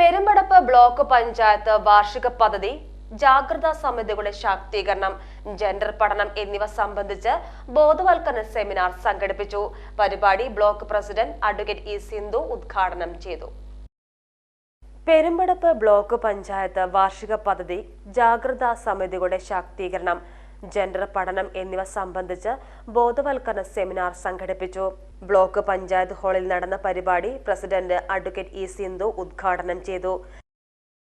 Perumpadappu block panchayat വാർഷിക പദ്ധതി ജാഗ്രതാ സമിതികളുടെ ശാക്തീകരണം ജെൻഡർ പഠനം എന്നിവ സംബന്ധിച്ച് ബോധവൽക്കരണ സെമിനാർ സംഘടിപ്പിച്ചു. പരിപാടി block president advocate E Sindhu ഉദ്ഘാടനം ചെയ്തു. പെരുമ്പടപ്പ് ബ്ലോക്ക് പഞ്ചായത്ത് വാർഷിക പദ്ധതി ജാഗ്രതാ സമിതികളുടെ ശാക്തീകരണം ജെൻഡർ പഠനം എന്നിവ സംബന്ധിച്ച് ബോധവൽക്കരണ സെമിനാർ സംഘടിപ്പിച്ചു. ബ്ലോക്ക് പഞ്ചായത്ത് ഹാളിൽ നടന്ന പരിപാടി പ്രസിഡന്റ് അഡ്വക്കേറ്റ് ഇ സിന്ധു ഉദ്ഘാടനം ചെയ്തു.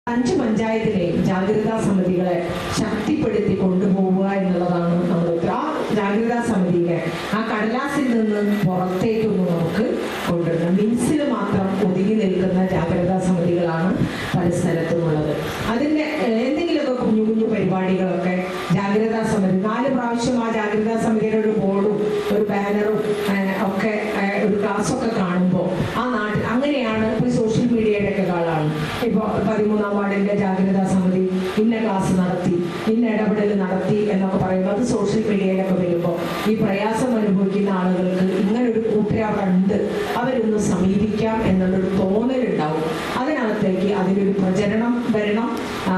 അഞ്ച് പഞ്ചായത്തിലെ ജാഗ്രതാ സമിതികളെ ശക്തിപ്പെടുത്തി കൊണ്ടുപോവുക എന്നുള്ളതാണ് നമ്മൾ ആ ജാഗ്രതാ സമിതിയെ ആ കടലാസിൽ നിന്ന് പുറത്തേക്കൊന്ന് നമുക്ക് കൊണ്ടുവരണം. മിൻസിൽ മാത്രം ഒതുങ്ങി നിൽക്കുന്ന ജാഗ്രതാ സമിതികളാണ് പല സ്ഥലത്തുമുള്ളത് അതിന്റെ എന്തെങ്കിലുമൊക്കെ കുഞ്ഞു കുഞ്ഞു പരിപാടികളൊക്കെ ജാഗ്രതാ പ്രാവശ്യം ആ ജാഗ്രതാ സമിതിയുടെ ഒരു ബോർഡും ഒരു ബാനറും ഒക്കെ ഒരു ഒരു ക്ലാസ്സൊക്കെ കാണുമ്പോൾ ആ നാട്ടിൽ അങ്ങനെയാണ് ഇപ്പോൾ സോഷ്യൽ മീഡിയയുടെ ഒക്കെ കാളാണ് ഇപ്പോൾ പതിമൂന്നാം വാർഡിന്റെ ജാഗ്രതാ സമിതി ഇന്ന ക്ലാസ് നടത്തി ഇന്ന ഇടപെടൽ നടത്തി എന്നൊക്കെ പറയുമ്പോൾ അത് സോഷ്യൽ മീഡിയയിലൊക്കെ വരുമ്പോൾ ഈ പ്രയാസം അനുഭവിക്കുന്ന ആളുകൾക്ക് ഇങ്ങനൊരു ഒരു ഉണ്ട് അവരൊന്ന് സമീപിക്കാം എന്നുള്ളൊരു തോന്നലുണ്ടാവും. അതിനകത്തേക്ക് അതിനൊരു പ്രചരണം വരണം ആ,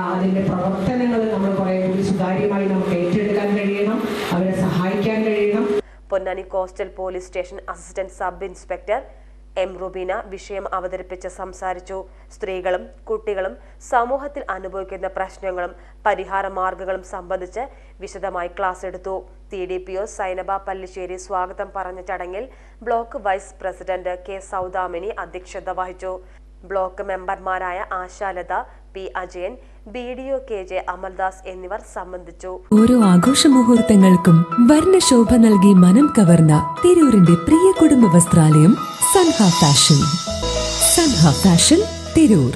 അവരെ സഹായിക്കാൻ കഴിയണം. Ponnani coastal police station assistant sub inspector M Rubeena വിഷയം അവതരിപ്പിച്ച് സംസാരിച്ചു. സ്ത്രീകളും കുട്ടികളും സമൂഹത്തിൽ അനുഭവിക്കുന്ന പ്രശ്നങ്ങളും പരിഹാര മാർഗങ്ങളും സംബന്ധിച്ച് വിശദമായി ക്ലാസ് എടുത്തു. T D P O Sainaba Pallissery സ്വാഗതം പറഞ്ഞ ചടങ്ങിൽ block vice president K Saudamini അധ്യക്ഷത വഹിച്ചു. ബ്ലോക്ക് മെമ്പർമാരായ Ashalatha P Ajayan B D O K J Amaldas എന്നിവർ സംബന്ധിച്ചു. ഓരോ ആഘോഷ മുഹൂർത്തങ്ങൾക്കും വർണശോഭ നൽകി മനം കവർന്ന തിരൂരിന്റെ പ്രിയ കുടുംബ വസ്ത്രാലയം സൻഹ ഫാഷൻ. സൻഹ ഫാഷൻ തിരൂർ.